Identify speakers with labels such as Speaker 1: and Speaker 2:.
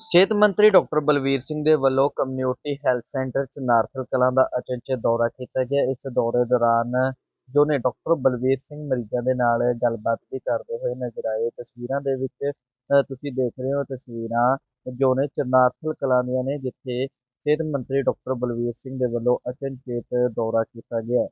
Speaker 1: ਸਿਹਤ ਮੰਤਰੀ ਡਾਕਟਰ ਬਲਬੀਰ ਸਿੰਘ ਦੇ ਵੱਲੋਂ community health centre Chanarthal Kalan ਦਾ ਅਚਨਚੇਤ ਦੌਰਾ ਕੀਤਾ ਗਿਆ। ਇਸ ਦੌਰੇ ਦੌਰਾਨ ਜੋ ਨੇ ਡਾਕਟਰ ਬਲਬੀਰ ਸਿੰਘ ਮਰੀਜ਼ਾਂ ਦੇ ਨਾਲ ਗੱਲਬਾਤ ਵੀ ਕਰਦੇ ਹੋਏ ਨਜ਼ਰ ਆਏ। ਤਸਵੀਰਾਂ ਦੇ ਵਿੱਚ ਤੁਸੀਂ ਦੇਖ ਰਹੇ ਹੋ ਤਸਵੀਰਾਂ ਜੋ ਨੇ ਚਨਾਰਥਲ ਕਲਾਂ ਦੀਆਂ ਨੇ, ਜਿੱਥੇ ਸਿਹਤ ਮੰਤਰੀ ਡਾਕਟਰ ਬਲਬੀਰ ਸਿੰਘ ਦੇ ਵੱਲੋਂ ਅਚਨਚੇਤ ਦੌਰਾ ਕੀਤਾ ਗਿਆ।